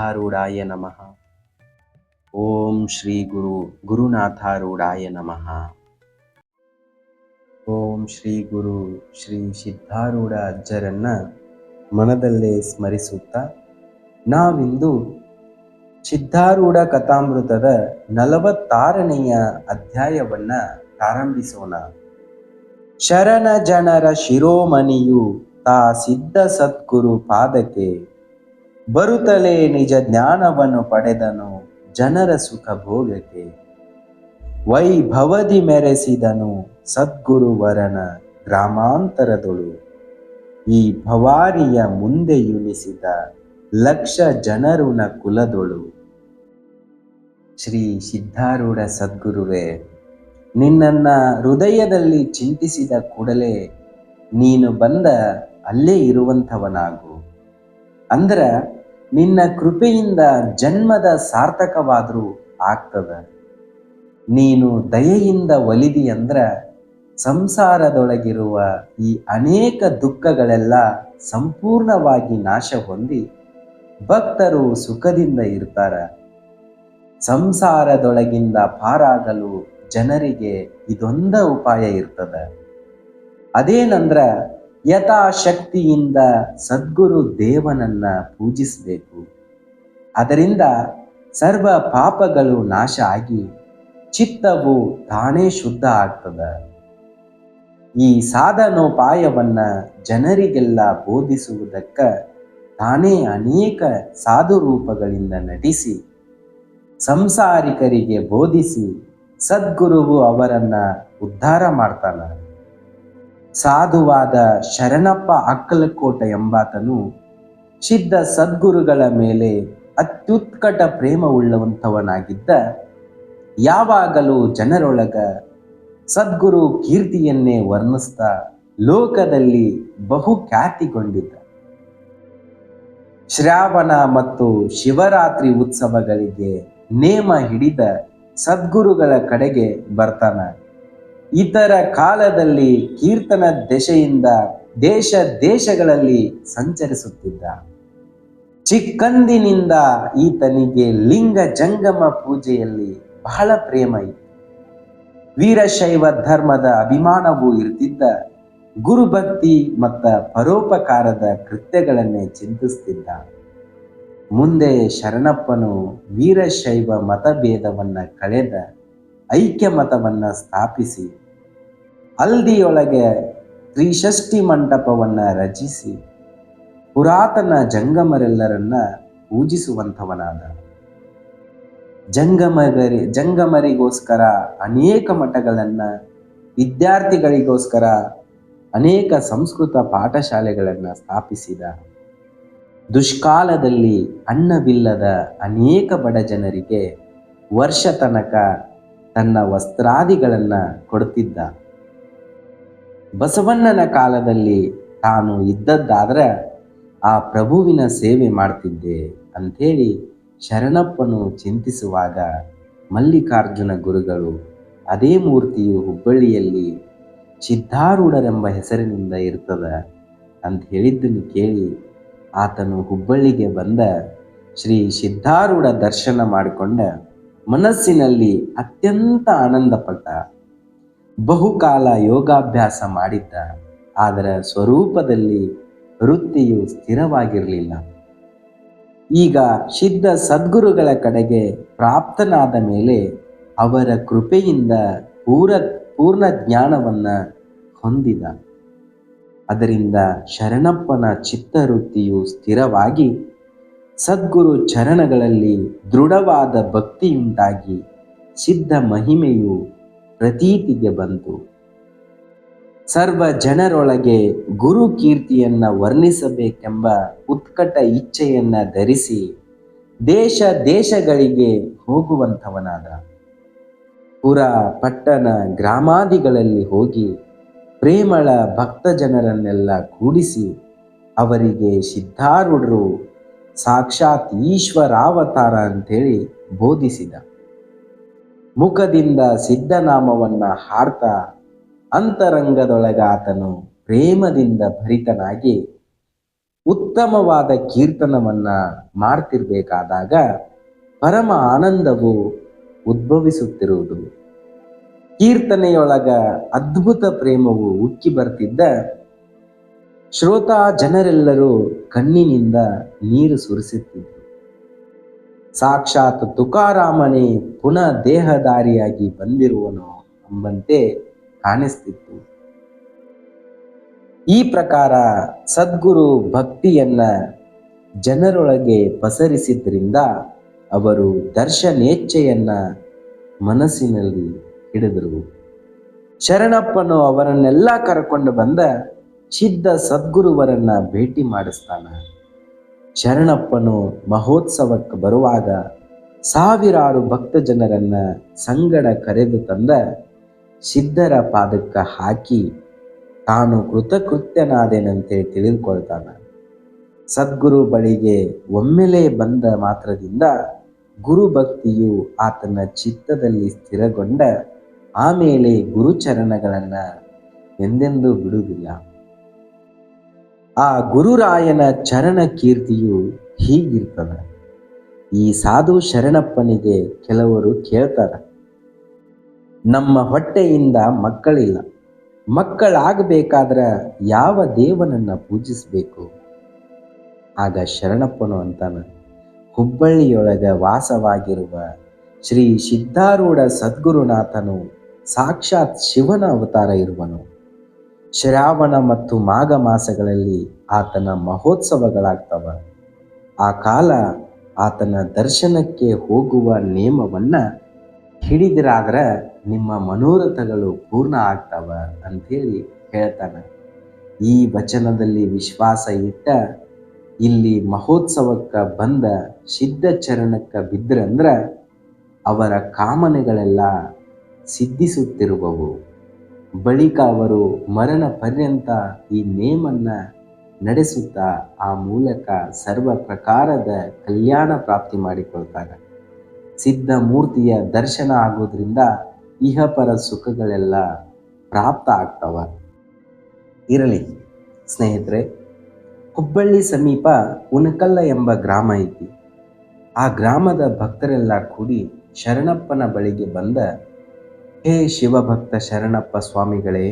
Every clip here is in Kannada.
ಸಿದ್ಧಾರೂಢಾಯ ನಮಃ. ಓಂ ಶ್ರೀ ಗುರು, ಗುರುನಾಥಾರೂಢಾಯ ನಮಃ. ಓಂ ಶ್ರೀ ಗುರು, ಶ್ರೀ ಸಿದ್ಧಾರೂಢ ಅಜ್ಜರನ್ನ ಮನದಲ್ಲೇ ಸ್ಮರಿಸುತ್ತಾ, ನಾವಿಂದು ಸಿದ್ಧಾರೂಢ ಕಥಾಮೃತದ ನಲವತ್ತಾರನೆಯ ಅಧ್ಯಾಯವನ್ನ ಪ್ರಾರಂಭಿಸೋಣ. ಶರಣ ಜನರ ಶಿರೋಮಣಿಯು ತಾ ಸಿದ್ಧ ಸದ್ಗುರು ಪಾದಕ್ಕೆ ಬರುತ್ತಲೇ ನಿಜ ಜ್ಞಾನವನ್ನು ಪಡೆದನು, ಜನರ ಸುಖ ಭೋಗಕ್ಕೆ. ವೈಭವದಿ ಮೆರೆಸಿದನು ಸದ್ಗುರುವರನ ಗ್ರಾಮಾಂತರದೊಳು. ಈ ಭವಾರಿಯ ಮುಂದೆ ಯುನಿಸಿದ ಲಕ್ಷ ಜನರುನ ಕುಲದೊಳು. ಶ್ರೀ ಸಿದ್ಧಾರೂಢ ಸದ್ಗುರುವೆ, ನಿನ್ನನ್ನ ಹೃದಯದಲ್ಲಿ ಚಿಂತಿಸಿದ ಕೂಡಲೇ ನೀನು ಬಂದ ಅಲ್ಲೇ ಇರುವಂಥವನಾಗು. ಅಂದ್ರ ನಿನ್ನ ಕೃಪೆಯಿಂದ ಜನ್ಮದ ಸಾರ್ಥಕವಾದರೂ ಆಗ್ತದ. ನೀನು ದಯೆಯಿಂದ ಒಲಿದಿ ಅಂದ್ರ ಸಂಸಾರದೊಳಗಿರುವ ಈ ಅನೇಕ ದುಃಖಗಳೆಲ್ಲ ಸಂಪೂರ್ಣವಾಗಿ ನಾಶ ಹೊಂದಿ ಭಕ್ತರು ಸುಖದಿಂದ ಇರ್ತಾರ. ಸಂಸಾರದೊಳಗಿಂದ ಪಾರಾಗಲು ಜನರಿಗೆ ಇದೊಂದ ಉಪಾಯ ಇರ್ತದ. ಅದೇನಂದ್ರ ಯಥಾಶಕ್ತಿಯಿಂದ ಸದ್ಗುರು ದೇವನನ್ನ ಪೂಜಿಸಬೇಕು. ಅದರಿಂದ ಸರ್ವ ಪಾಪಗಳು ನಾಶ ಆಗಿ ಚಿತ್ತವು ತಾನೇ ಶುದ್ಧ ಆಗ್ತದ. ಈ ಸಾಧನೋಪಾಯವನ್ನ ಜನರಿಗೆಲ್ಲ ಬೋಧಿಸುವುದಕ್ಕ ತಾನೇ ಅನೇಕ ಸಾಧು ರೂಪಗಳಿಂದ ನಟಿಸಿ, ಸಂಸಾರಿಕರಿಗೆ ಬೋಧಿಸಿ ಸದ್ಗುರುವು ಅವರನ್ನ ಉದ್ಧಾರ ಮಾಡ್ತಾನ. ಸಾಧುವಾದ ಶರಣಪ್ಪ ಅಕ್ಕಲಕೋಟ ಎಂಬಾತನು ಸಿದ್ಧ ಸದ್ಗುರುಗಳ ಮೇಲೆ ಅತ್ಯುತ್ಕಟ ಪ್ರೇಮವುಳ್ಳವಂಥವನಾಗಿದ್ದ ಯಾವಾಗಲೂ ಜನರೊಳಗ ಸದ್ಗುರು ಕೀರ್ತಿಯನ್ನೇ ವರ್ಣಿಸ್ತಾ ಲೋಕದಲ್ಲಿ ಬಹು ಖ್ಯಾತಿಗೊಂಡಿದ್ದ. ಶ್ರಾವಣ ಮತ್ತು ಶಿವರಾತ್ರಿ ಉತ್ಸವಗಳಿಗೆ ನೇಮ ಹಿಡಿದ ಸದ್ಗುರುಗಳ ಕಡೆಗೆ ಬರ್ತಾನ. ಇತರ ಕಾಲದಲ್ಲಿ ಕೀರ್ತನ ದೆಸೆಯಿಂದ ದೇಶ ದೇಶಗಳಲ್ಲಿ ಸಂಚರಿಸುತ್ತಿದ್ದ. ಚಿಕ್ಕಂದಿನಿಂದ ಈತನಿಗೆ ಲಿಂಗ ಜಂಗಮ ಪೂಜೆಯಲ್ಲಿ ಬಹಳ ಪ್ರೇಮ ಇತ್ತು. ವೀರಶೈವ ಧರ್ಮದ ಅಭಿಮಾನವೂ ಇರ್ತಿದ್ದ. ಗುರುಭಕ್ತಿ ಮತ್ತ ಪರೋಪಕಾರದ ಕೃತ್ಯಗಳನ್ನೇ ಚಿಂತಿಸ್ತಿದ್ದ. ಮುಂದೆ ಶರಣಪ್ಪನು ವೀರಶೈವ ಮತಭೇದವನ್ನ ಕಳೆದ. ಐಕ್ಯ ಮತವನ್ನು ಸ್ಥಾಪಿಸಿ, ಹಲ್ದಿಯೊಳಗೆ ತ್ರಿಷಷ್ಠಿ ಮಂಟಪವನ್ನು ರಚಿಸಿ, ಪುರಾತನ ಜಂಗಮರೆಲ್ಲರನ್ನ ಪೂಜಿಸುವಂಥವನಾದ. ಜಂಗಮಗರಿ, ಜಂಗಮರಿಗೋಸ್ಕರ ಅನೇಕ ಮಠಗಳನ್ನು, ವಿದ್ಯಾರ್ಥಿಗಳಿಗೋಸ್ಕರ ಅನೇಕ ಸಂಸ್ಕೃತ ಪಾಠಶಾಲೆಗಳನ್ನು ಸ್ಥಾಪಿಸಿದ. ದುಷ್ಕಾಲದಲ್ಲಿ ಅನ್ನವಿಲ್ಲದ ಅನೇಕ ಬಡ ಜನರಿಗೆ ವರ್ಷ ತನಕ ತನ್ನ ವಸ್ತ್ರಾದಿಗಳನ್ನು ಕೊಡುತ್ತಿದ್ದ ಬಸವಣ್ಣನ ಕಾಲದಲ್ಲಿ ತಾನು ಇದ್ದದ್ದಾದ್ರೆ ಆ ಪ್ರಭುವಿನ ಸೇವೆ ಮಾಡ್ತಿದ್ದೆ ಅಂಥೇಳಿ ಶರಣಪ್ಪನು ಚಿಂತಿಸುವಾಗ ಮಲ್ಲಿಕಾರ್ಜುನ ಗುರುಗಳು ಅದೇ ಮೂರ್ತಿಯು ಹುಬ್ಬಳ್ಳಿಯಲ್ಲಿ ಸಿದ್ಧಾರೂಢರೆಂಬ ಹೆಸರಿನಿಂದ ಇರ್ತದ ಅಂತ ಹೇಳಿದ್ದನ್ನು ಕೇಳಿ ಆತನು ಹುಬ್ಬಳ್ಳಿಗೆ ಬಂದ ಶ್ರೀ ಸಿದ್ಧಾರೂಢ ದರ್ಶನ ಮಾಡಿಕೊಂಡ ಮನಸ್ಸಿನಲ್ಲಿ ಅತ್ಯಂತ ಆನಂದಪಟ್ಟ, ಬಹುಕಾಲ ಯೋಗಾಭ್ಯಾಸ ಮಾಡಿದ್ದ, ಆದರ ಸ್ವರೂಪದಲ್ಲಿ ವೃತ್ತಿಯು ಸ್ಥಿರವಾಗಿರಲಿಲ್ಲ. ಈಗ ಸಿದ್ಧ ಸದ್ಗುರುಗಳ ಕಡೆಗೆ ಪ್ರಾಪ್ತನಾದ ಮೇಲೆ ಅವರ ಕೃಪೆಯಿಂದ ಪೂರ, ಪೂರ್ಣ ಜ್ಞಾನವನ್ನ ಹೊಂದಿದ. ಅದರಿಂದ ಶರಣಪ್ಪನ ಚಿತ್ತ ವೃತ್ತಿಯು ಸ್ಥಿರವಾಗಿ ಸದ್ಗುರು ಚರಣಗಳಲ್ಲಿ ದೃಢವಾದ ಭಕ್ತಿಯುಂಟಾಗಿ ಸಿದ್ಧ ಮಹಿಮೆಯು ಪ್ರತೀತಿಗೆ ಬಂತು. ಸರ್ವ ಜನರೊಳಗೆ ಗುರು ಕೀರ್ತಿಯನ್ನ ವರ್ಣಿಸಬೇಕೆಂಬ ಉತ್ಕಟ ಇಚ್ಛೆಯನ್ನ ಧರಿಸಿ ದೇಶ ದೇಶಗಳಿಗೆ ಹೋಗುವಂಥವನಾದ. ಪುರ ಪಟ್ಟಣ ಗ್ರಾಮಾದಿಗಳಲ್ಲಿ ಹೋಗಿ ಪ್ರೇಮಳ ಭಕ್ತ ಜನರನ್ನೆಲ್ಲ ಕೂಡಿಸಿ ಅವರಿಗೆ ಸಿದ್ಧಾರೂಢರು ಸಾಕ್ಷಾತ್ ಈಶ್ವರಾವತಾರ ಅಂಥೇಳಿ ಬೋಧಿಸಿದ. ಮುಖದಿಂದ ಸಿದ್ಧನಾಮವನ್ನ ಹಾಡ್ತಾ ಅಂತರಂಗದೊಳಗ ಆತನು ಪ್ರೇಮದಿಂದ ಭರಿತನಾಗಿ ಉತ್ತಮವಾದ ಕೀರ್ತನವನ್ನ ಮಾಡ್ತಿರ್ಬೇಕಾದಾಗ ಪರಮ ಆನಂದವು ಉದ್ಭವಿಸುತ್ತಿರುವುದು. ಕೀರ್ತನೆಯೊಳಗ ಅದ್ಭುತ ಪ್ರೇಮವು ಉಕ್ಕಿ ಬರ್ತಿದ್ದ ಶ್ರೋತಾ ಜನರೆಲ್ಲರೂ ಕಣ್ಣಿನಿಂದ ನೀರು ಸುರಿಸುತ್ತಿದ್ದರು. ಸಾಕ್ಷಾತ್ ತುಕಾರಾಮನೇ ಪುನಃ ದೇಹದಾರಿಯಾಗಿ ಬಂದಿರುವನು ಎಂಬಂತೆ ಕಾಣಿಸ್ತಿತ್ತು. ಈ ಪ್ರಕಾರ ಸದ್ಗುರು ಭಕ್ತಿಯನ್ನ ಜನರೊಳಗೆ ಪಸರಿಸಿದ್ರಿಂದ ಅವರು ದರ್ಶನೇಚ್ಛೆಯನ್ನ ಮನಸ್ಸಿನಲ್ಲಿ ಹಿಡಿದರು. ಶರಣಪ್ಪನು ಅವರನ್ನೆಲ್ಲ ಕರ್ಕೊಂಡು ಬಂದ ಸಿದ್ಧ ಸದ್ಗುರುವರನ್ನ ಭೇಟಿ ಮಾಡಿಸ್ತಾನ. ಶರಣಪ್ಪನು ಮಹೋತ್ಸವಕ್ಕೆ ಬರುವಾಗ ಸಾವಿರಾರು ಭಕ್ತ ಜನರನ್ನ ಸಂಗಡ ಕರೆದು ತಂದ ಸಿದ್ಧರ ಪಾದಕ್ಕೆ ಹಾಕಿ ತಾನು ಕೃತಕೃತ್ಯನಾದೇನಂತೇಳಿ ತಿಳಿದುಕೊಳ್ತಾನ. ಸದ್ಗುರು ಬಳಿಗೆ ಒಮ್ಮೆಲೇ ಬಂದ ಮಾತ್ರದಿಂದ ಗುರು ಭಕ್ತಿಯು ಆತನ ಚಿತ್ತದಲ್ಲಿ ಸ್ಥಿರಗೊಂಡ ಆಮೇಲೆ ಗುರುಚರಣಗಳನ್ನ ಎಂದೆಂದೂ ಬಿಡುವುದಿಲ್ಲ. ಆ ಗುರುರಾಯನ ಚರಣ ಕೀರ್ತಿಯು ಹೀಗಿರ್ತದೆ. ಈ ಸಾಧು ಶರಣಪ್ಪನಿಗೆ ಕೆಲವರು ಕೇಳ್ತಾರೆ, ನಮ್ಮ ಹೊಟ್ಟೆಯಿಂದ ಮಕ್ಕಳಿಲ್ಲ, ಮಕ್ಕಳಾಗಬೇಕಾದ್ರೆ ಯಾವ ದೇವನನ್ನು ಪೂಜಿಸಬೇಕು? ಆಗ ಶರಣಪ್ಪನು ಅಂತಾನೆ, ಹುಬ್ಬಳ್ಳಿಯೊಳಗೆ ವಾಸವಾಗಿರುವ ಶ್ರೀ ಸಿದ್ಧಾರೂಢ ಸದ್ಗುರುನಾಥನು ಸಾಕ್ಷಾತ್ ಶಿವನ ಅವತಾರ ಇರುವನು. ಶ್ರಾವಣ ಮತ್ತು ಮಾಘ ಮಾಸಗಳಲ್ಲಿ ಆತನ ಮಹೋತ್ಸವಗಳಾಗ್ತವ. ಆ ಕಾಲ ಆತನ ದರ್ಶನಕ್ಕೆ ಹೋಗುವ ನಿಯಮವನ್ನ ಹಿಡಿದಿರಾದ್ರೆ ನಿಮ್ಮ ಮನೋರಥಗಳು ಪೂರ್ಣ ಆಗ್ತವ ಅಂಥೇಳಿ ಹೇಳ್ತಾನೆ. ಈ ವಚನದಲ್ಲಿ ವಿಶ್ವಾಸ ಇಟ್ಟ ಇಲ್ಲಿ ಮಹೋತ್ಸವಕ್ಕೆ ಬಂದ ಸಿದ್ಧ ಚರಣಕ್ಕೆ ಬಿದ್ರಂದ್ರ ಅವರ ಕಾಮನೆಗಳೆಲ್ಲ ಸಿದ್ಧಿಸುತ್ತಿರುವವು. ಬಳಿಕ ಅವರು ಮರಣ ಪರ್ಯಂತ ಈ ನೇಮನ್ನ ನಡೆಸುತ್ತಾ ಆ ಮೂಲಕ ಸರ್ವ ಪ್ರಕಾರದ ಕಲ್ಯಾಣ ಪ್ರಾಪ್ತಿ ಮಾಡಿಕೊಳ್ತಾರೆ. ಸಿದ್ಧ ಮೂರ್ತಿಯ ದರ್ಶನ ಆಗೋದ್ರಿಂದ ಇಹಪರ ಸುಖಗಳೆಲ್ಲ ಪ್ರಾಪ್ತ ಆಗ್ತವ. ಇರಲಿ ಸ್ನೇಹಿತರೆ, ಹುಬ್ಬಳ್ಳಿ ಸಮೀಪ ಉನಕಲ್ಲ ಎಂಬ ಗ್ರಾಮ ಐತಿ. ಆ ಗ್ರಾಮದ ಭಕ್ತರೆಲ್ಲ ಕೂಡಿ ಶರಣಪ್ಪನ ಬಳಿಗೆ ಬಂದ ಹೇ ಶಿವಭಕ್ತ ಶರಣಪ್ಪ ಸ್ವಾಮಿಗಳೇ,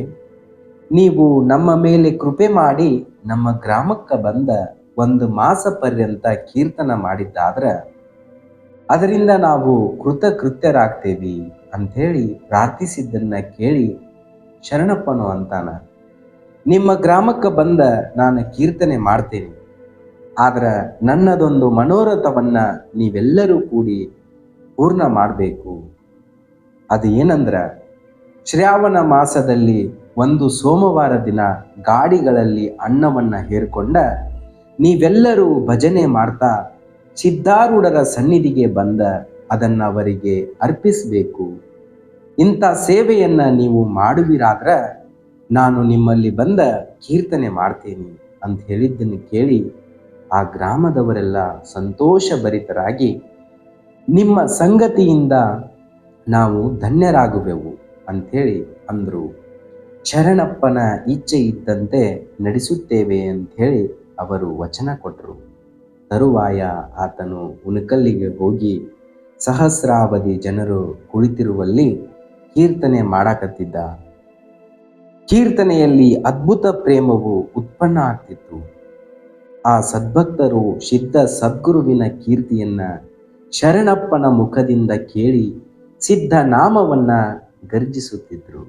ನೀವು ನಮ್ಮ ಮೇಲೆ ಕೃಪೆ ಮಾಡಿ ನಮ್ಮ ಗ್ರಾಮಕ್ಕೆ ಬಂದ ಒಂದು ಮಾಸ ಪರ್ಯಂತ ಕೀರ್ತನ ಮಾಡಿದ್ದಾದ್ರೆ, ಅದರಿಂದ ನಾವು ಕೃತಕೃತ್ಯರಾಗ್ತೇವಿ ಅಂಥೇಳಿ ಪ್ರಾರ್ಥಿಸಿದ್ದನ್ನ ಕೇಳಿ ಶರಣಪ್ಪನು ಅಂತಾನ, ನಿಮ್ಮ ಗ್ರಾಮಕ್ಕೆ ಬಂದ ನಾನು ಕೀರ್ತನೆ ಮಾಡ್ತೇನೆ, ಆದ್ರೆ ನನ್ನದೊಂದು ಮನೋರಥವನ್ನ ನೀವೆಲ್ಲರೂ ಕೂಡಿ ಪೂರ್ಣ ಮಾಡಬೇಕು. ಅದು ಏನಂದ್ರೆ ಶ್ರಾವಣ ಮಾಸದಲ್ಲಿ ಒಂದು ಸೋಮವಾರ ದಿನ ಗಾಡಿಗಳಲ್ಲಿ ಅನ್ನವನ್ನ ಹೇರ್ಕೊಂಡ ನೀವೆಲ್ಲರೂ ಭಜನೆ ಮಾಡ್ತಾ ಸಿದ್ಧಾರೂಢರ ಸನ್ನಿಧಿಗೆ ಬಂದ ಅದನ್ನ ಅವರಿಗೆ ಅರ್ಪಿಸಬೇಕು. ಇಂಥ ಸೇವೆಯನ್ನು ನೀವು ಮಾಡುವಿರಾದ್ರೆ ನಾನು ನಿಮ್ಮಲ್ಲಿ ಬಂದ ಕೀರ್ತನೆ ಮಾಡ್ತೀನಿ ಅಂತ ಹೇಳಿದ್ದನ್ನು ಕೇಳಿ ಆ ಗ್ರಾಮದವರೆಲ್ಲ ಸಂತೋಷ ಭರಿತರಾಗಿ ನಿಮ್ಮ ಸಂಗತಿಯಿಂದ ನಾವು ಧನ್ಯರಾಗುವೆವು ಅಂಥೇಳಿ ಅಂದರು. ಶರಣಪ್ಪನ ಇಚ್ಛೆ ಇದ್ದಂತೆ ನಡೆಸುತ್ತೇವೆ ಅಂಥೇಳಿ ಅವರು ವಚನ ಕೊಟ್ಟರು ತರುವಾಯ ಆತನು ಉಣಕಲ್ಲಿಗೆ ಹೋಗಿ ಸಹಸ್ರಾವಧಿ ಜನರು ಕುಳಿತಿರುವಲ್ಲಿ ಕೀರ್ತನೆ ಮಾಡಕತ್ತಿದ್ದ. ಕೀರ್ತನೆಯಲ್ಲಿ ಅದ್ಭುತ ಪ್ರೇಮವು ಉತ್ಪನ್ನ ಆಗ್ತಿತ್ತು. ಆ ಸದ್ಭಕ್ತರು ಸಿದ್ಧ ಸದ್ಗುರುವಿನ ಕೀರ್ತಿಯನ್ನ ಶರಣಪ್ಪನ ಮುಖದಿಂದ ಕೇಳಿ ಸಿದ್ಧ ನಾಮವನ್ನ ಗರ್ಜಿಸುತ್ತಿದ್ರು.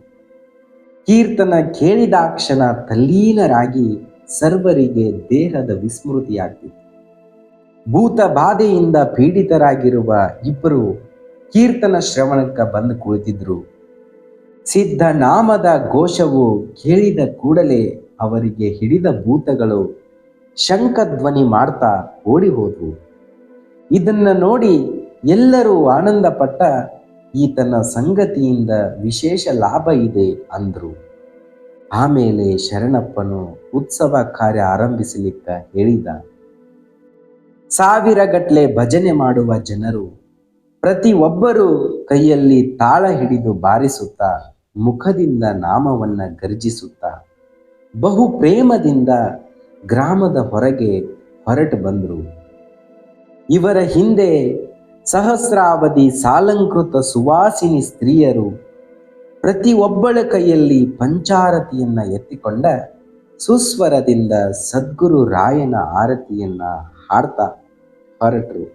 ಕೀರ್ತನ ಕೇಳಿದಾಕ್ಷಣ ತಲ್ಲೀನರಾಗಿ ಸರ್ವರಿಗೆ ದೇಹದ ವಿಸ್ಮೃತಿಯಾಗ್ತಿತ್ತು. ಭೂತ ಬಾಧೆಯಿಂದ ಪೀಡಿತರಾಗಿರುವ ಇಬ್ಬರು ಕೀರ್ತನ ಶ್ರವಣಕ್ಕೆ ಬಂದು ಕುಳಿತಿದ್ರು. ಸಿದ್ಧ ನಾಮದ ಘೋಷವು ಕೇಳಿದ ಕೂಡಲೇ ಅವರಿಗೆ ಹಿಡಿದ ಭೂತಗಳು ಶಂಖಧ್ವನಿ ಮಾಡ್ತಾ ಓಡಿ ಹೋದವು. ಇದನ್ನ ನೋಡಿ ಎಲ್ಲರೂ ಆನಂದಪಟ್ಟ ಈತನ ಸಂಗತಿಯಿಂದ ವಿಶೇಷ ಲಾಭ ಇದೆ ಅಂದ್ರು. ಆಮೇಲೆ ಶರಣಪ್ಪನು ಉತ್ಸವ ಕಾರ್ಯ ಆರಂಭಿಸಲಿಕ್ಕ ಹೇಳಿದ. ಸಾವಿರ ಗಟ್ಲೆ ಭಜನೆ ಮಾಡುವ ಜನರು ಪ್ರತಿ ಒಬ್ಬರು ಕೈಯಲ್ಲಿ ತಾಳ ಹಿಡಿದು ಬಾರಿಸುತ್ತಾ ಮುಖದಿಂದ ನಾಮವನ್ನ ಗರ್ಜಿಸುತ್ತಾ ಬಹು ಪ್ರೇಮದಿಂದ ಗ್ರಾಮದ ಹೊರಗೆ ಹೊರಟು ಬಂದರು. ಇವರ ಹಿಂದೆ ಸಹಸ್ರಾವಧಿ ಸಾಲಂಕೃತ ಸುವಾಸಿನಿ ಸ್ತ್ರೀಯರು ಪ್ರತಿ ಒಬ್ಬಳ ಕೈಯಲ್ಲಿ ಪಂಚಾರತಿಯನ್ನ ಎತ್ತಿಕೊಂಡ ಸುಸ್ವರದಿಂದ ಸದ್ಗುರು ರಾಯನ ಆರತಿಯನ್ನ ಹಾಡ್ತಾ ಹೊರಟರು.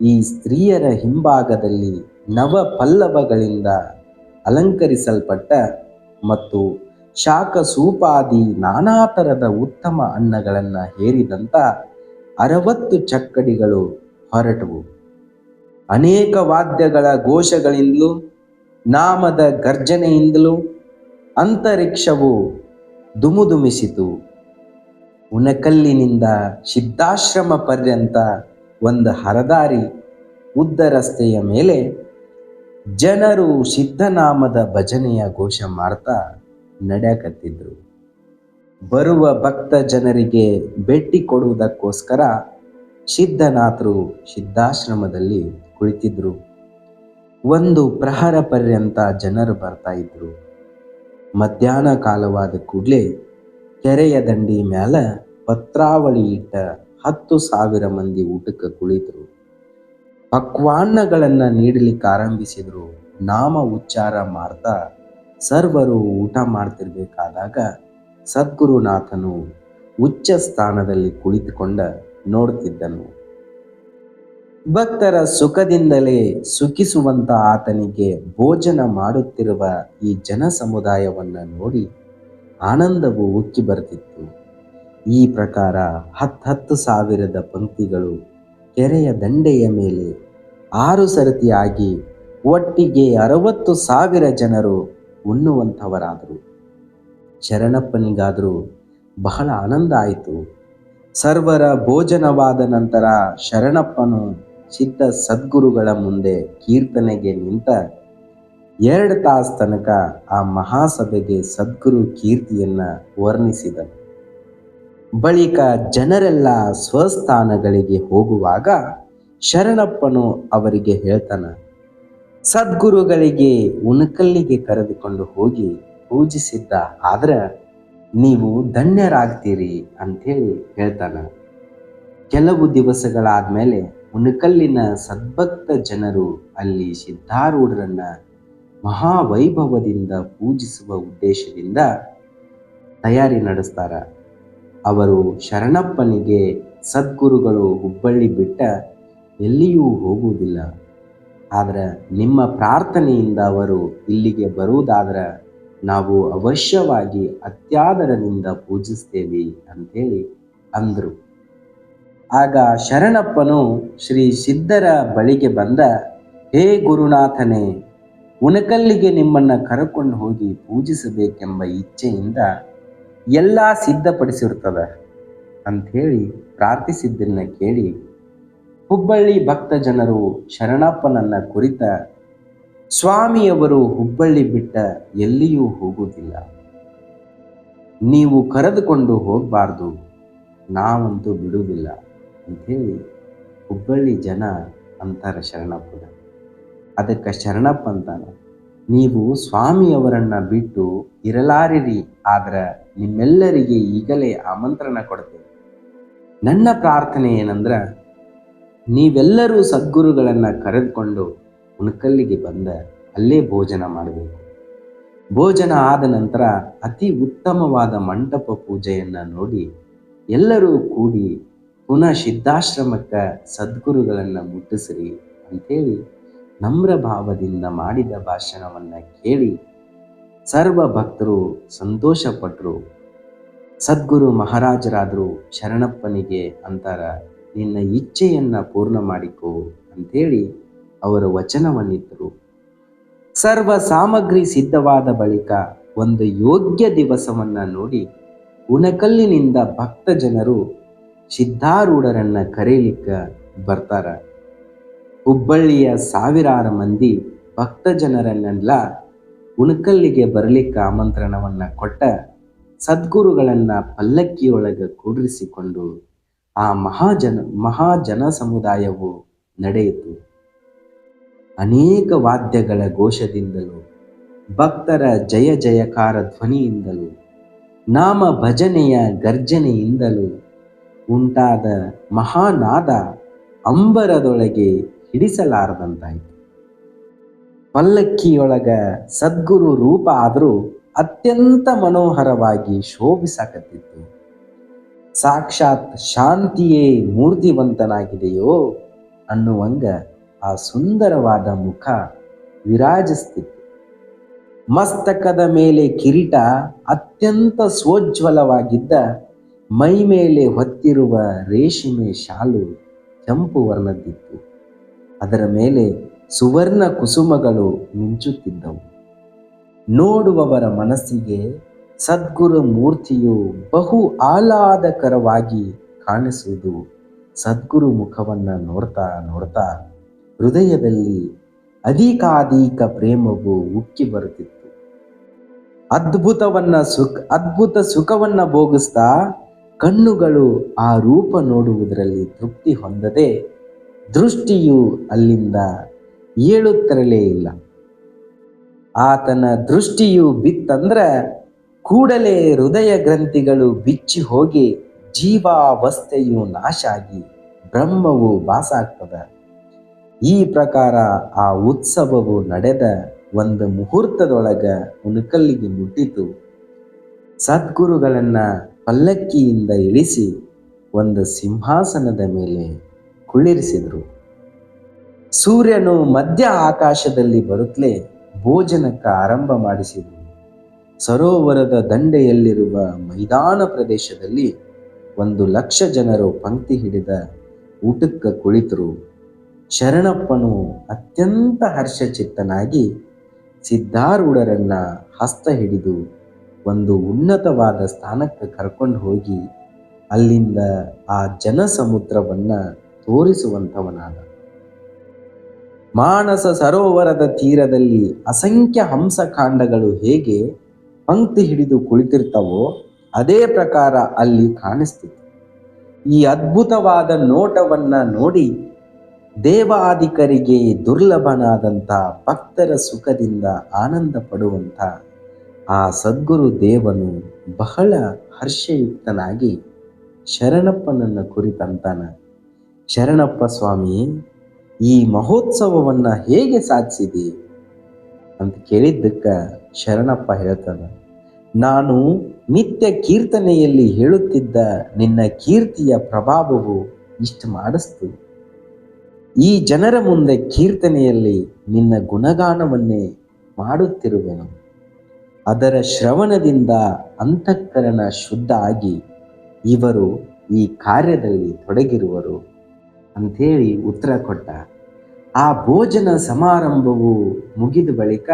ಈ ಸ್ತ್ರೀಯರ ಹಿಂಭಾಗದಲ್ಲಿ ನವ ಪಲ್ಲವಗಳಿಂದ ಅಲಂಕರಿಸಲ್ಪಟ್ಟ ಮತ್ತು ಶಾಖ ಸೂಪಾದಿ ನಾನಾ ಥರದ ಉತ್ತಮ ಅನ್ನಗಳನ್ನು ಹೇರಿದಂಥ ಅರವತ್ತು ಚಕ್ಕಡಿಗಳು ಹೊರಟವು. ಅನೇಕ ವಾದ್ಯಗಳ ಘೋಷಗಳಿಂದಲೂ, ನಾಮದ ಗರ್ಜನೆಯಿಂದಲೂ ಅಂತರಿಕ್ಷವು ದುಮುದುಮಿಸಿತು ಉಣಕಲ್ಲಿನಿಂದ ಸಿದ್ಧಾಶ್ರಮ ಪರ್ಯಂತ ಒಂದು ಹರದಾರಿ ಉದ್ದ ರಸ್ತೆಯ ಮೇಲೆ ಜನರು ಸಿದ್ಧನಾಮದ ಭಜನೆಯ ಘೋಷ ಮಾಡ್ತಾ ನಡೆಯಕತ್ತಿದ್ರು ಬರುವ ಭಕ್ತ ಜನರಿಗೆ ಭೇಟಿ ಕೊಡುವುದಕ್ಕೋಸ್ಕರ ಸಿದ್ಧನಾಥರು ಸಿದ್ಧಾಶ್ರಮದಲ್ಲಿ ಕುಳಿತಿದ್ರು. ಒಂದು ಪ್ರಹರ ಪರ್ಯಂತ ಜನರು ಬರ್ತಾ ಇದ್ರು. ಮಧ್ಯಾಹ್ನ ಕಾಲವಾದ ಕೂಡಲೇ ಕೆರೆಯ ದಂಡಿ ಮ್ಯಾಲ ಪತ್ರಾವಳಿ ಇಟ್ಟ ಹತ್ತು ಸಾವಿರ ಮಂದಿ ಊಟಕ್ಕೆ ಕುಳಿತರು. ಪಕ್ವಾನ್ನಗಳನ್ನು ನೀಡಲಿಕ್ಕೆ ಆರಂಭಿಸಿದ್ರು. ನಾಮ ಉಚ್ಚಾರ ಮಾಡ್ತಾ ಸರ್ವರು ಊಟ ಮಾಡ್ತಿರ್ಬೇಕಾದಾಗ ಸದ್ಗುರುನಾಥನು ಉಚ್ಚ ಸ್ಥಾನದಲ್ಲಿ ಕುಳಿತುಕೊಂಡ ನೋಡುತ್ತಿದ್ದನು ಭಕ್ತರ ಸುಖದಿಂದಲೇ ಸುಖಿಸುವಂತ ಆತನಿಗೆ ಭೋಜನ ಮಾಡುತ್ತಿರುವ ಈ ಜನ ಸಮುದಾಯವನ್ನು ನೋಡಿ ಆನಂದವು ಉಕ್ಕಿ ಬರ್ತಿತ್ತು. ಈ ಪ್ರಕಾರ ಹತ್ತತ್ತು ಸಾವಿರದ ಪಂಕ್ತಿಗಳು ಕೆರೆಯ ದಂಡೆಯ ಮೇಲೆ ಆರು ಸರತಿಯಾಗಿ ಒಟ್ಟಿಗೆ ಅರವತ್ತು ಸಾವಿರ ಜನರು ಉಣ್ಣುವಂಥವರಾದರು. ಶರಣಪ್ಪನಿಗಾದರೂ ಬಹಳ ಆನಂದ ಆಯಿತು. ಸರ್ವರ ಭೋಜನವಾದ ನಂತರ ಶರಣಪ್ಪನು ಸಿದ್ಧ ಸದ್ಗುರುಗಳ ಮುಂದೆ ಕೀರ್ತನೆಗೆ ನಿಂತ ಎರಡು ತಾಸು ತನಕ ಆ ಮಹಾಸಭೆಗೆ ಸದ್ಗುರು ಕೀರ್ತಿಯನ್ನ ವರ್ಣಿಸಿದನು. ಬಳಿಕ ಜನರೆಲ್ಲ ಸ್ವಸ್ಥಾನಗಳಿಗೆ ಹೋಗುವಾಗ ಶರಣಪ್ಪನು ಅವರಿಗೆ ಹೇಳ್ತಾನ, ಸದ್ಗುರುಗಳಿಗೆ ಉಣಕಲ್ಲಿಗೆ ಕರೆದುಕೊಂಡು ಹೋಗಿ ಪೂಜಿಸಿದ್ದ ಆದ್ರ ನೀವು ಧನ್ಯರಾಗ್ತೀರಿ ಅಂಥೇಳಿ ಹೇಳ್ತಾನ. ಕೆಲವು ದಿವಸಗಳಾದ್ಮೇಲೆ ಉಣಕಲ್ಲಿನ ಸದ್ಭಕ್ತ ಜನರು ಅಲ್ಲಿ ಸಿದ್ಧಾರೂಢರನ್ನ ಮಹಾವೈಭವದಿಂದ ಪೂಜಿಸುವ ಉದ್ದೇಶದಿಂದ ತಯಾರಿ ನಡೆಸ್ತಾರ. ಅವರು ಶರಣಪ್ಪನಿಗೆ ಸದ್ಗುರುಗಳು ಹುಬ್ಬಳ್ಳಿ ಬಿಟ್ಟ ಎಲ್ಲಿಯೂ ಹೋಗುವುದಿಲ್ಲ. ಆದರೆ ನಿಮ್ಮ ಪ್ರಾರ್ಥನೆಯಿಂದ ಅವರು ಇಲ್ಲಿಗೆ ಬರುವುದಾದ್ರೆ ನಾವು ಅವಶ್ಯವಾಗಿ ಅತ್ಯಾದರದಿಂದ ಪೂಜಿಸ್ತೇವೆ ಅಂತೇಳಿ ಅಂದರು. ಆಗ ಶರಣಪ್ಪನು ಶ್ರೀ ಸಿದ್ಧರ ಬಳಿಗೆ ಬಂದ, ಹೇ ಗುರುನಾಥನೇ, ಉಣಕಲ್ಲಿಗೆ ನಿಮ್ಮನ್ನು ಕರಕೊಂಡು ಹೋಗಿ ಪೂಜಿಸಬೇಕೆಂಬ ಇಚ್ಛೆಯಿಂದ ಎಲ್ಲ ಸಿದ್ಧಪಡಿಸಿರ್ತದ ಅಂಥೇಳಿ ಪ್ರಾರ್ಥಿಸಿದ್ದನ್ನು ಕೇಳಿ ಹುಬ್ಬಳ್ಳಿ ಭಕ್ತ ಜನರು ಶರಣಪ್ಪನನ್ನ ಕುರಿತ, ಸ್ವಾಮಿಯವರು ಹುಬ್ಬಳ್ಳಿ ಬಿಟ್ಟ ಎಲ್ಲಿಯೂ ಹೋಗುವುದಿಲ್ಲ. ನೀವು ಕರೆದುಕೊಂಡು ಹೋಗಬಾರ್ದು. ನಾವಂತೂ ಬಿಡುವುದಿಲ್ಲ. ಅಂಥೇಳಿ ಹುಬ್ಬಳ್ಳಿ ಜನ ಅಂತಾರೆ ಶರಣಪ್ಪನ ಅದಕ್ಕೆ ಶರಣಪ್ಪ ಅಂತಾನೆ, ನೀವು ಸ್ವಾಮಿಯವರನ್ನ ಬಿಟ್ಟು ಇರಲಾರಿರಿ, ಆದ್ರೆ ನಿಮ್ಮೆಲ್ಲರಿಗೆ ಈಗಲೇ ಆಮಂತ್ರಣ ಕೊಡ್ತೇನೆ. ನನ್ನ ಪ್ರಾರ್ಥನೆ ಏನಂದ್ರೆ, ನೀವೆಲ್ಲರೂ ಸದ್ಗುರುಗಳನ್ನು ಕರೆದುಕೊಂಡು ಉಣಕಲ್ಲಿಗೆ ಬಂದ ಅಲ್ಲೇ ಭೋಜನ ಮಾಡಬೇಕು. ಭೋಜನ ಆದ ನಂತರ ಅತಿ ಉತ್ತಮವಾದ ಮಂಟಪ ಪೂಜೆಯನ್ನು ನೋಡಿ ಎಲ್ಲರೂ ಕೂಡಿ ಪುನಃ ಸಿದ್ಧಾಶ್ರಮಕ್ಕೆ ಸದ್ಗುರುಗಳನ್ನು ಮುಟ್ಟಿಸ್ರಿ ಅಂತೇಳಿ ನಮ್ರ ಭಾವದಿಂದ ಮಾಡಿದ ಭಾಷಣವನ್ನು ಕೇಳಿ ಸರ್ವ ಭಕ್ತರು ಸಂತೋಷಪಟ್ಟರು ಸದ್ಗುರು ಮಹಾರಾಜರಾದರು ಶರಣಪ್ಪನಿಗೆ ಅಂತಾರ, ನಿನ್ನ ಇಚ್ಛೆಯನ್ನ ಪೂರ್ಣ ಮಾಡಿಕೊ ಅಂತೇಳಿ ಅವರ ವಚನವನ್ನಿತ್ತರು. ಸರ್ವ ಸಾಮಗ್ರಿ ಸಿದ್ಧವಾದ ಬಳಿಕ ಒಂದು ಯೋಗ್ಯ ದಿವಸವನ್ನ ನೋಡಿ, ಉಣಕಲ್ಲಿನಿಂದ ಭಕ್ತ ಜನರು ಸಿದ್ಧಾರೂಢರನ್ನ ಕರೆಯಲಿಕ್ಕೆ ಬರ್ತಾರ. ಹುಬ್ಬಳ್ಳಿಯ ಸಾವಿರಾರು ಮಂದಿ ಭಕ್ತ ಜನರನ್ನೆಲ್ಲ ಉಣಕಲ್ಲಿಗೆ ಬರಲಿಕ್ಕೆ ಆಮಂತ್ರಣವನ್ನ ಕೊಟ್ಟ ಸದ್ಗುರುಗಳನ್ನ ಪಲ್ಲಕ್ಕಿಯೊಳಗೆ ಕೂಡಿರಿಸಿಕೊಂಡು ಆ ಮಹಾಜನ ಮಹಾಜನ ಸಮುದಾಯವು ನಡೆಯಿತು. ಅನೇಕ ವಾದ್ಯಗಳ ಘೋಷದಿಂದಲೂ, ಭಕ್ತರ ಜಯ ಜಯಕಾರ ಧ್ವನಿಯಿಂದಲೂ, ನಾಮ ಭಜನೆಯ ಗರ್ಜನೆಯಿಂದಲೂ ಉಂಟಾದ ಮಹಾನಾದ ಅಂಬರದೊಳಗೆ ಹಿಡಿಸಲಾರದಂತಾಯಿತು. ಪಲ್ಲಕ್ಕಿಯೊಳಗ ಸದ್ಗುರು ರೂಪ ಆದರೂ ಅತ್ಯಂತ ಮನೋಹರವಾಗಿ ಶೋಭಿಸಕತ್ತಿತ್ತು. ಸಾಕ್ಷಾತ್ ಶಾಂತಿಯೇ ಮೂರ್ತಿವಂತನಾಗಿದೆಯೋ ಅನ್ನುವಂಗ ಆ ಸುಂದರವಾದ ಮುಖ ವಿರಾಜಿಸ್ತಿತ್ತು. ಮಸ್ತಕದ ಮೇಲೆ ಕಿರೀಟ ಅತ್ಯಂತ ಸೋಜ್ವಲವಾಗಿದ್ದ ಮೈ ಮೇಲೆ ಹೊತ್ತಿರುವ ರೇಷ್ಮೆ ಶಾಲು ಕೆಂಪು ವರ್ಣದ್ದಿತ್ತು. ಅದರ ಮೇಲೆ ಸುವರ್ಣ ಕುಸುಮಗಳು ಮಿಂಚುತ್ತಿದ್ದವು. ನೋಡುವವರ ಮನಸ್ಸಿಗೆ ಸದ್ಗುರು ಮೂರ್ತಿಯು ಬಹು ಆಹ್ಲಾದಕರವಾಗಿ ಕಾಣಿಸುವುದು. ಸದ್ಗುರು ಮುಖವನ್ನು ನೋಡ್ತಾ ನೋಡ್ತಾ ಹೃದಯದಲ್ಲಿ ಅಧಿಕಾಧಿಕ ಪ್ರೇಮವು ಉಕ್ಕಿ ಬರುತ್ತಿತ್ತು. ಅದ್ಭುತವನ್ನ ಸುಖ, ಅದ್ಭುತ ಸುಖವನ್ನ ಭೋಗಿಸ್ತಾ ಕಣ್ಣುಗಳು ಆ ರೂಪ ನೋಡುವುದರಲ್ಲಿ ತೃಪ್ತಿ ಹೊಂದದೆ ದೃಷ್ಟಿಯು ಅಲ್ಲಿಂದ ಏಳುತ್ತಿರಲೇ ಇಲ್ಲ. ಆತನ ದೃಷ್ಟಿಯು ಬಿತ್ತಂದ್ರ ಕೂಡಲೇ ಹೃದಯ ಗ್ರಂಥಿಗಳು ಬಿಚ್ಚಿ ಹೋಗಿ ಜೀವಾವಸ್ಥೆಯು ನಾಶ ಆಗಿ ಬ್ರಹ್ಮವು ಭಾಸಾಗ್ತದ ಈ ಪ್ರಕಾರ ಆ ಉತ್ಸವವು ನಡೆದ ಒಂದು ಮುಹೂರ್ತದೊಳಗ ಉಣಕಲ್ಲಿಗೆ ಮುಟ್ಟಿತು. ಸದ್ಗುರುಗಳನ್ನ ಪಲ್ಲಕ್ಕಿಯಿಂದ ಇಳಿಸಿ ಒಂದು ಸಿಂಹಾಸನದ ಮೇಲೆ ಕುಳ್ಳಿರಿಸಿದರು. ಸೂರ್ಯನು ಮಧ್ಯ ಆಕಾಶದಲ್ಲಿ ಬರುತ್ತಲೇ ಭೋಜನಕ್ಕೆ ಆರಂಭ ಮಾಡಿಸಿದರು ಸರೋವರದ ದಂಡೆಯಲ್ಲಿರುವ ಮೈದಾನ ಪ್ರದೇಶದಲ್ಲಿ ಒಂದು ಲಕ್ಷ ಜನರು ಪಂಕ್ತಿ ಹಿಡಿದ ಊಟಕ್ಕೆ ಕುಳಿತರು. ಶರಣಪ್ಪನು ಅತ್ಯಂತ ಹರ್ಷಚಿತ್ತನಾಗಿ ಸಿದ್ಧಾರೂಢರನ್ನ ಹಸ್ತ ಹಿಡಿದು ಒಂದು ಉನ್ನತವಾದ ಸ್ಥಾನಕ್ಕೆ ಕರ್ಕೊಂಡು ಹೋಗಿ ಅಲ್ಲಿಂದ ಆ ಜನಸಮುದ್ರವನ್ನ ತೋರಿಸುವಂಥವನಾದ. ಮಾನಸ ಸರೋವರದ ತೀರದಲ್ಲಿ ಅಸಂಖ್ಯ ಹಂಸಕಾಂಡಗಳು ಹೇಗೆ ಪಂಕ್ತಿ ಹಿಡಿದು ಕುಳಿತಿರ್ತವೋ ಅದೇ ಪ್ರಕಾರ ಅಲ್ಲಿ ಕಾಣಿಸ್ತಿತ್ತು. ಈ ಅದ್ಭುತವಾದ ನೋಟವನ್ನ ನೋಡಿ ದೇವಾದಿಕರಿಗೆ ದುರ್ಲಭನಾದಂಥ ಭಕ್ತರ ಸುಖದಿಂದ ಆನಂದ ಪಡುವಂಥ ಆ ಸದ್ಗುರು ದೇವನು ಬಹಳ ಹರ್ಷಯುಕ್ತನಾಗಿ ಶರಣಪ್ಪನನ್ನ ಕುರಿತಂತಾನ ಶರಣಪ್ಪ ಸ್ವಾಮಿ, ಈ ಮಹೋತ್ಸವವನ್ನು ಹೇಗೆ ಸಾಧಿಸಿದಿ? ಅಂತ ಕೇಳಿದ್ದಕ್ಕೆ ಶರಣಪ್ಪ ಹೇಳ್ತಾನೆ, ನಾನು ನಿತ್ಯ ಕೀರ್ತನೆಯಲ್ಲಿ ಹೇಳುತ್ತಿದ್ದ ನಿನ್ನ ಕೀರ್ತಿಯ ಪ್ರಭಾವವು ಇಷ್ಟು ಮಾಡಿಸ್ತು. ಈ ಜನರ ಮುಂದೆ ಕೀರ್ತನೆಯಲ್ಲಿ ನಿನ್ನ ಗುಣಗಾನವನ್ನೇ ಮಾಡುತ್ತಿರುವೆನು. ಅದರ ಶ್ರವಣದಿಂದ ಅಂತಃಕರಣ ಶುದ್ಧ ಆಗಿ ಇವರು ಈ ಕಾರ್ಯದಲ್ಲಿ ತೊಡಗಿರುವರು ಅಂಥೇಳಿ ಉತ್ತರ ಕೊಟ್ಟ. ಆ ಭೋಜನ ಸಮಾರಂಭವು ಮುಗಿದ ಬಳಿಕ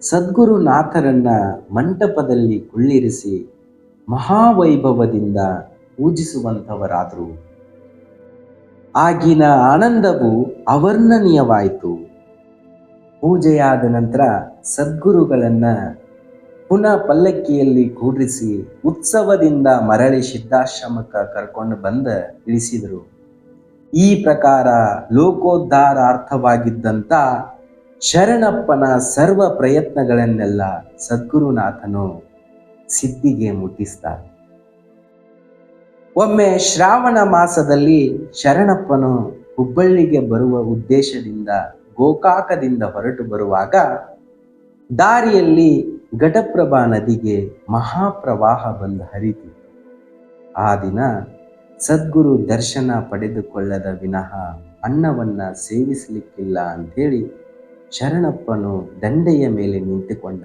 ಸದ್ಗುರುನಾಥರನ್ನ ಮಂಟಪದಲ್ಲಿ ಕುಳ್ಳಿರಿಸಿ ಮಹಾವೈಭವದಿಂದ ಪೂಜಿಸುವಂಥವರಾದರು. ಆಗಿನ ಆನಂದವು ಅವರ್ಣನೀಯವಾಯಿತು ಪೂಜೆಯಾದ ನಂತರ ಸದ್ಗುರುಗಳನ್ನ ಪುನಃ ಪಲ್ಲಕ್ಕಿಯಲ್ಲಿ ಕೂಡಿಸಿ ಉತ್ಸವದಿಂದ ಮರಳಿ ಸಿದ್ಧಾಶ್ರಮಕ್ಕ ಕರ್ಕೊಂಡು ಬಂದ ಇಳಿಸಿದರು ಈ ಪ್ರಕಾರ ಲೋಕೋದ್ಧಾರಾರ್ಥವಾಗಿದ್ದಂಥ ಶರಣಪ್ಪನ ಸರ್ವ ಪ್ರಯತ್ನಗಳನ್ನೆಲ್ಲ ಸದ್ಗುರುನಾಥನು ಸಿದ್ಧಿಗೆ ಮುಟ್ಟಿಸ್ತಾರೆ ಒಮ್ಮೆ ಶ್ರಾವಣ ಮಾಸದಲ್ಲಿ ಶರಣಪ್ಪನು ಹುಬ್ಬಳ್ಳಿಗೆ ಬರುವ ಉದ್ದೇಶದಿಂದ ಗೋಕಾಕದಿಂದ ಹೊರಟು ಬರುವಾಗ ದಾರಿಯಲ್ಲಿ ಘಟಪ್ರಭಾ ನದಿಗೆ ಮಹಾಪ್ರವಾಹ ಬಂದು ಹರಿತು. ಆ ದಿನ ಸದ್ಗುರು ದರ್ಶನ ಪಡೆದುಕೊಳ್ಳದ ವಿನಃ ಅನ್ನವನ್ನ ಸೇವಿಸಲಿಕ್ಕಿಲ್ಲ ಅಂಥೇಳಿ ಶರಣಪ್ಪನು ದಂಡೆಯ ಮೇಲೆ ನಿಂತುಕೊಂಡ.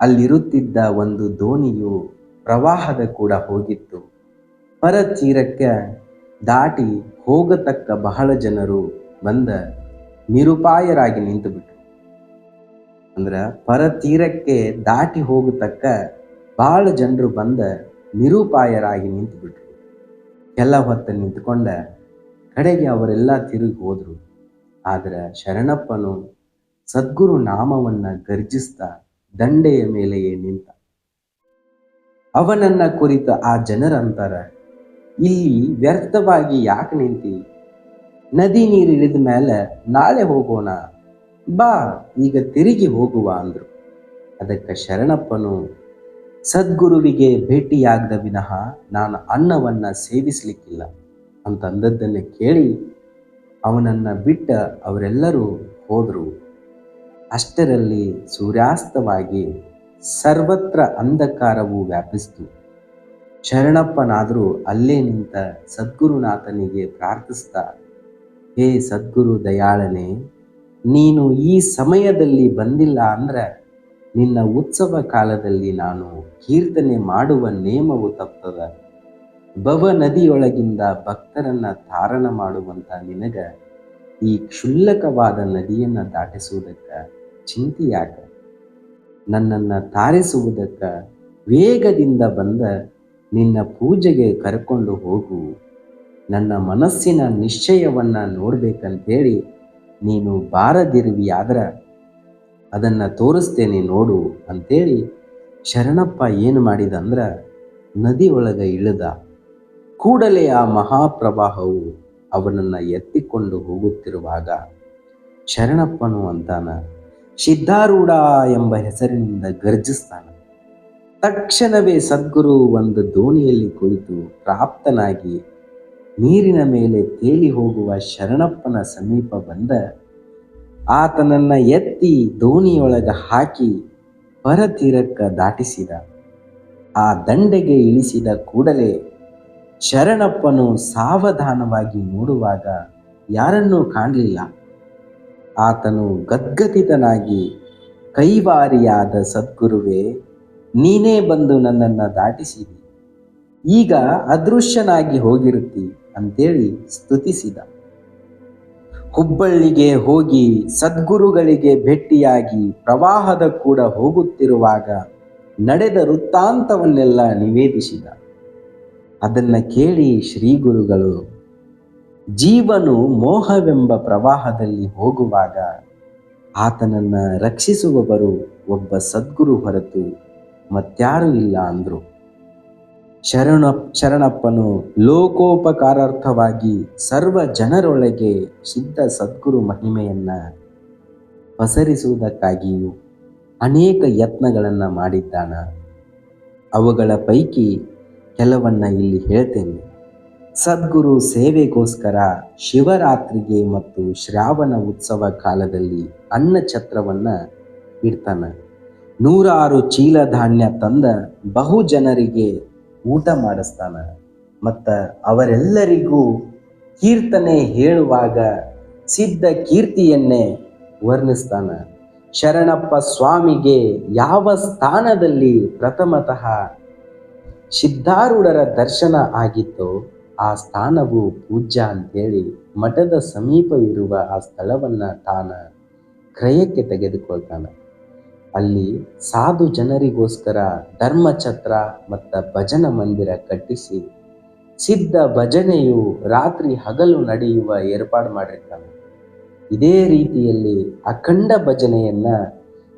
ಅಲ್ಲಿರುತ್ತಿದ್ದ ಒಂದು ದೋಣಿಯು ಪ್ರವಾಹದ ಕೂಡ ಹೋಗಿತ್ತು. ಪರ ತೀರಕ್ಕೆ ದಾಟಿ ಹೋಗತಕ್ಕ ಬಹಳ ಜನರು ಬಂದ ನಿರುಪಾಯರಾಗಿ ನಿಂತುಬಿಟ್ರು. ಅಂದ್ರ ಪರತೀರಕ್ಕೆ ದಾಟಿ ಹೋಗತಕ್ಕ ಬಹಳ ಜನರು ಬಂದ ನಿರುಪಾಯರಾಗಿ ನಿಂತುಬಿಟ್ರು. ಎಲ್ಲ ಹೊತ್ತು ನಿಂತ್ಕೊಂಡ ಕಡೆಗೆ ಅವರೆಲ್ಲ ತಿರುಗಿ ಹೋದ್ರು. ಆದ್ರೆ ಶರಣಪ್ಪನು ಸದ್ಗುರು ನಾಮವನ್ನ ಗರ್ಜಿಸ್ತಾ ದಂಡೆಯ ಮೇಲೆಯೇ ನಿಂತ. ಅವನನ್ನ ಕುರಿತ ಆ ಜನರಂತಾರ, ಇಲ್ಲಿ ವ್ಯರ್ಥವಾಗಿ ಯಾಕೆ ನಿಂತಿ? ನದಿ ನೀರು ಇಳಿದ ಮೇಲೆ ನಾಳೆ ಹೋಗೋಣ. ಬಾ, ಈಗ ತಿರುಗಿ ಹೋಗುವ ಅಂದರು. ಅದಕ್ಕೆ ಶರಣಪ್ಪನು, ಸದ್ಗುರುವಿಗೆ ಭೇಟಿಯಾಗದ ವಿನಃ ನಾನು ಅನ್ನವನ್ನು ಸೇವಿಸಲಿಕ್ಕಿಲ್ಲ ಅಂತಂದದ್ದನ್ನು ಕೇಳಿ ಅವನನ್ನು ಬಿಟ್ಟ ಅವರೆಲ್ಲರೂ ಹೋದರು. ಅಷ್ಟರಲ್ಲಿ ಸೂರ್ಯಾಸ್ತವಾಗಿ ಸರ್ವತ್ರ ಅಂಧಕಾರವು ವ್ಯಾಪಿಸಿತು. ಶರಣಪ್ಪನಾದರೂ ಅಲ್ಲೇ ನಿಂತ ಸದ್ಗುರುನಾಥನಿಗೆ ಪ್ರಾರ್ಥಿಸ್ತಾ, ಹೇ ಸದ್ಗುರು ದಯಾಳನೆ ನೀನು ಈ ಸಮಯದಲ್ಲಿ ಬಂದಿಲ್ಲ ಅಂದ್ರೆ ನಿನ್ನ ಉತ್ಸವ ಕಾಲದಲ್ಲಿ ನಾನು ಕೀರ್ತನೆ ಮಾಡುವ ನೇಮವು ತಪ್ತದ. ಭವ ನದಿಯೊಳಗಿಂದ ಭಕ್ತರನ್ನ ತಾರಣ ಮಾಡುವಂತ ನಿನಗ ಈ ಕ್ಷುಲ್ಲಕವಾದ ನದಿಯನ್ನ ದಾಟಿಸುವುದಕ್ಕ ಚಿಂತೆಯಾಗ. ನನ್ನನ್ನ ತಾರಿಸುವುದಕ್ಕ ವೇಗದಿಂದ ಬಂದ ನಿನ್ನ ಪೂಜೆಗೆ ಕರ್ಕೊಂಡು ಹೋಗು. ನನ್ನ ಮನಸ್ಸಿನ ನಿಶ್ಚಯವನ್ನ ನೋಡ್ಬೇಕಂತೇಳಿ ನೀನು ಬಾರದಿರುವಿ, ಆದ್ರೆ ಅದನ್ನು ತೋರಿಸ್ತೇನೆ ನೋಡು ಅಂತೇಳಿ ಶರಣಪ್ಪ ಏನು ಮಾಡಿದ ಅಂದ್ರೆ ನದಿ ಒಳಗೆ ಇಳಿದ ಕೂಡಲೇ ಆ ಮಹಾಪ್ರವಾಹವು ಅವನನ್ನು ಎತ್ತಿಕೊಂಡು ಹೋಗುತ್ತಿರುವಾಗ ಶರಣಪ್ಪನು ಅಂತಾನ, ಸಿದ್ಧಾರೂಢ ಎಂಬ ಹೆಸರಿನಿಂದ ಗರ್ಜಿಸ್ತಾನ. ತಕ್ಷಣವೇ ಸದ್ಗುರು ಒಂದು ದೋಣಿಯಲ್ಲಿ ಕುಳಿತು ಪ್ರಾಪ್ತನಾಗಿ ನೀರಿನ ಮೇಲೆ ತೇಲಿ ಹೋಗುವ ಶರಣಪ್ಪನ ಸಮೀಪ ಬಂದ ಆತನನ್ನ ಎತ್ತಿ ದೋಣಿಯೊಳಗ ಹಾಕಿ ಪರತೀರಕ್ಕ ದಾಟಿಸಿದ. ಆ ದಂಡೆಗೆ ಇಳಿಸಿದ ಕೂಡಲೇ ಶರಣಪ್ಪನು ಸಾವಧಾನವಾಗಿ ನೋಡುವಾಗ ಯಾರನ್ನೂ ಕಾಣಲಿಲ್ಲ. ಆತನು ಗದ್ಗದಿತನಾಗಿ ಕೈವಾರಿಯಾದ ಸದ್ಗುರುವೇ, ನೀನೇ ಬಂದು ನನ್ನನ್ನು ದಾಟಿಸಿದಿ. ಈಗ ಅದೃಶ್ಯನಾಗಿ ಹೋಗಿರುತ್ತಿ. ಅಂತೇಳಿ ಸ್ತುತಿಸಿದ. ಹುಬ್ಬಳ್ಳಿಗೆ ಹೋಗಿ ಸದ್ಗುರುಗಳಿಗೆ ಭೇಟಿಯಾಗಿ ಪ್ರವಾಹದ ಕೂಡ ಹೋಗುತ್ತಿರುವಾಗ ನಡೆದ ವೃತ್ತಾಂತವನ್ನೆಲ್ಲ ನಿವೇದಿಸಿದ. ಅದನ್ನು ಕೇಳಿ ಶ್ರೀಗುರುಗಳು ಜೀವನು ಮೋಹವೆಂಬ ಪ್ರವಾಹದಲ್ಲಿ ಹೋಗುವಾಗ ಆತನನ್ನ ರಕ್ಷಿಸುವವರು ಒಬ್ಬ ಸದ್ಗುರು ಹೊರತು ಮತ್ಯಾರೂ ಇಲ್ಲ ಅಂದರು. ಶರಣ ಶರಣಪ್ಪನು ಲೋಕೋಪಕಾರಾರ್ಥವಾಗಿ ಸರ್ವ ಜನರೊಳಗೆ ಸಿದ್ಧ ಸದ್ಗುರು ಮಹಿಮೆಯನ್ನ ಪಸರಿಸುವುದಕ್ಕಾಗಿಯೂ ಅನೇಕ ಯತ್ನಗಳನ್ನು ಮಾಡಿದ್ದಾನ. ಅವುಗಳ ಪೈಕಿ ಕೆಲವನ್ನ ಇಲ್ಲಿ ಹೇಳ್ತೇನೆ. ಸದ್ಗುರು ಸೇವೆಗೋಸ್ಕರ ಶಿವರಾತ್ರಿಗೆ ಮತ್ತು ಶ್ರಾವಣ ಉತ್ಸವ ಕಾಲದಲ್ಲಿ ಅನ್ನ ಛತ್ರವನ್ನು ಇಡ್ತಾನೆ. ನೂರಾರು ಚೀಲ ಧಾನ್ಯ ತಂದ ಬಹು ಜನರಿಗೆ ಊಟ ಮಾಡಿಸ್ತಾನ. ಮತ್ತು ಅವರೆಲ್ಲರಿಗೂ ಕೀರ್ತನೆ ಹೇಳುವಾಗ ಸಿದ್ಧ ಕೀರ್ತಿಯನ್ನೇ ವರ್ಣಿಸ್ತಾನ. ಶರಣಪ್ಪ ಸ್ವಾಮಿಗೆ ಯಾವ ಸ್ಥಾನದಲ್ಲಿ ಪ್ರಥಮತಃ ಸಿದ್ಧಾರೂಢರ ದರ್ಶನ ಆಗಿತ್ತೋ ಆ ಸ್ಥಾನವು ಪೂಜ್ಯ ಅಂತೇಳಿ ಮಠದ ಸಮೀಪವಿರುವ ಆ ಸ್ಥಳವನ್ನು ತಾನ ಕ್ರಯಕ್ಕೆ ತೆಗೆದುಕೊಳ್ತಾನೆ. ಅಲ್ಲಿ ಸಾಧು ಜನರಿಗೋಸ್ಕರ ಧರ್ಮಛತ್ರ ಮತ್ತು ಭಜನ ಮಂದಿರ ಕಟ್ಟಿಸಿ ಸಿದ್ಧ ಭಜನೆಯು ರಾತ್ರಿ ಹಗಲು ನಡೆಯುವ ಏರ್ಪಾಡು ಮಾಡಿರ್ತಾನೆ. ಇದೇ ರೀತಿಯಲ್ಲಿ ಅಖಂಡ ಭಜನೆಯನ್ನ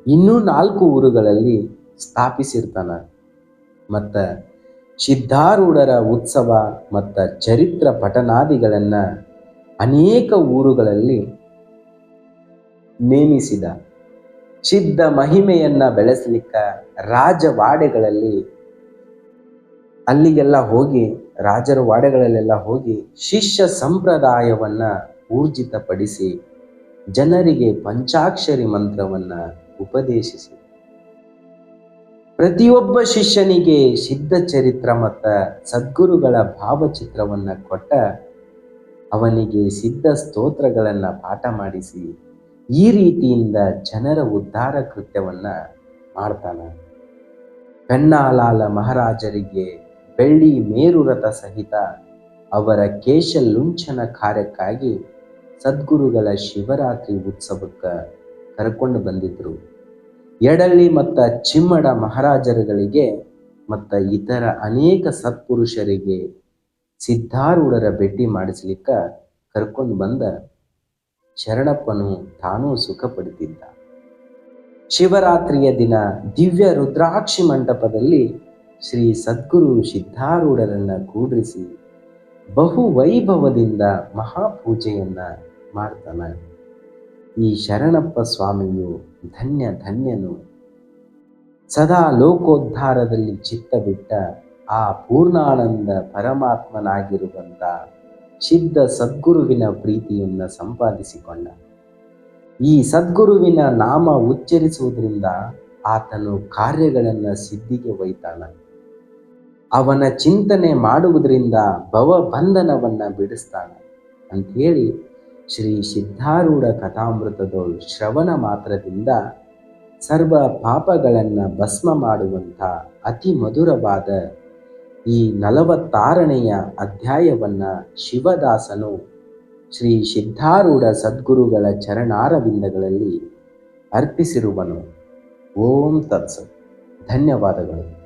ಇನ್ನೂ ನಾಲ್ಕು ಊರುಗಳಲ್ಲಿ ಸ್ಥಾಪಿಸಿರ್ತಾನ. ಮತ್ತು ಸಿದ್ಧಾರೂಢರ ಉತ್ಸವ ಮತ್ತು ಚರಿತ್ರ ಪಠನಾದಿಗಳನ್ನು ಅನೇಕ ಊರುಗಳಲ್ಲಿ ನೇಮಿಸಿದ. ಸಿದ್ಧ ಮಹಿಮೆಯನ್ನ ಬೆಳೆಸಲಿಕ್ಕ ರಾಜವಾಡೆಗಳಲ್ಲಿ ಅಲ್ಲಿಗೆಲ್ಲ ಹೋಗಿ, ರಾಜರ ವಾಡೆಗಳಲ್ಲೆಲ್ಲ ಹೋಗಿ ಶಿಷ್ಯ ಸಂಪ್ರದಾಯವನ್ನ ಊರ್ಜಿತಪಡಿಸಿ ಜನರಿಗೆ ಪಂಚಾಕ್ಷರಿ ಮಂತ್ರವನ್ನ ಉಪದೇಶಿಸಿ. ಪ್ರತಿಯೊಬ್ಬ ಶಿಷ್ಯನಿಗೆ ಸಿದ್ಧ ಚರಿತ್ರ ಮತ್ತು ಸದ್ಗುರುಗಳ ಭಾವಚಿತ್ರವನ್ನ ಕೊಟ್ಟ ಅವನಿಗೆ ಸಿದ್ಧ ಸ್ತೋತ್ರಗಳನ್ನ ಪಾಠ ಮಾಡಿಸಿ ಈ ರೀತಿಯಿಂದ ಜನರ ಉದ್ಧಾರ ಕೃತ್ಯವನ್ನ ಮಾಡ್ತಾನೆ. ಪೆನ್ನಾಲಾಲ ಮಹಾರಾಜರಿಗೆ ಬೆಳ್ಳಿ ಮೇರುರಥ ಸಹಿತ ಅವರ ಕೇಶಲುಂಚನ ಕಾರ್ಯಕ್ಕಾಗಿ ಸದ್ಗುರುಗಳ ಶಿವರಾತ್ರಿ ಉತ್ಸವಕ್ಕೆ ಕರ್ಕೊಂಡು ಬಂದಿದ್ರು. ಎಡಳ್ಳಿ ಮತ್ತು ಚಿಮ್ಮಡ ಮಹಾರಾಜರುಗಳಿಗೆ ಮತ್ತು ಇತರ ಅನೇಕ ಸತ್ಪುರುಷರಿಗೆ ಸಿದ್ಧಾರೂಢರ ಭೇಟಿ ಮಾಡಿಸ್ಲಿಕ್ಕೆ ಕರ್ಕೊಂಡು ಬಂದ ಶರಣಪ್ಪನು ತಾನೂ ಸುಖ ಪಡೆದಿದ್ದ ಶಿವರಾತ್ರಿಯ ದಿನ ದಿವ್ಯ ರುದ್ರಾಕ್ಷಿ ಮಂಟಪದಲ್ಲಿ ಶ್ರೀ ಸದ್ಗುರು ಸಿದ್ಧಾರೂಢರನ್ನ ಕೂಡಿಸಿ ಬಹು ವೈಭವದಿಂದ ಮಹಾಪೂಜೆಯನ್ನ ಮಾಡ್ತಾನೆ. ಈ ಶರಣಪ್ಪ ಸ್ವಾಮಿಯು ಧನ್ಯ ಧನ್ಯನು. ಸದಾ ಲೋಕೋದ್ಧಾರದಲ್ಲಿ ಚಿತ್ತ ಬಿಟ್ಟ ಆ ಪೂರ್ಣಾನಂದ ಪರಮಾತ್ಮನಾಗಿರುವಂಥ ಸಿದ್ಧ ಸದ್ಗುರುವಿನ ಪ್ರೀತಿಯನ್ನು ಸಂಪಾದಿಸಿಕೊಂಡ. ಈ ಸದ್ಗುರುವಿನ ನಾಮ ಉಚ್ಚರಿಸುವುದರಿಂದ ಆತನು ಕಾರ್ಯಗಳನ್ನು ಸಿದ್ಧಿಗೆ ಒಯ್ತಾನ. ಅವನ ಚಿಂತನೆ ಮಾಡುವುದರಿಂದ ಭವಬಂಧನವನ್ನು ಬಿಡಿಸ್ತಾನ ಅಂಥೇಳಿ ಶ್ರೀ ಸಿದ್ಧಾರೂಢ ಕಥಾಮೃತದ ಶ್ರವಣ ಮಾತ್ರದಿಂದ ಸರ್ವ ಪಾಪಗಳನ್ನು ಭಸ್ಮ ಮಾಡುವಂಥ ಅತಿ ಮಧುರವಾದ ಈ ನಲವತ್ತಾರನೆಯ ಅಧ್ಯಾಯವನ್ನು ಶಿವದಾಸನು ಶ್ರೀ ಸಿದ್ಧಾರೂಢ ಸದ್ಗುರುಗಳ ಚರಣಾರವಿಂದಗಳಲ್ಲಿ ಅರ್ಪಿಸಿರುವನು. ಓಂ ತತ್ಸತ್. ಧನ್ಯವಾದಗಳು.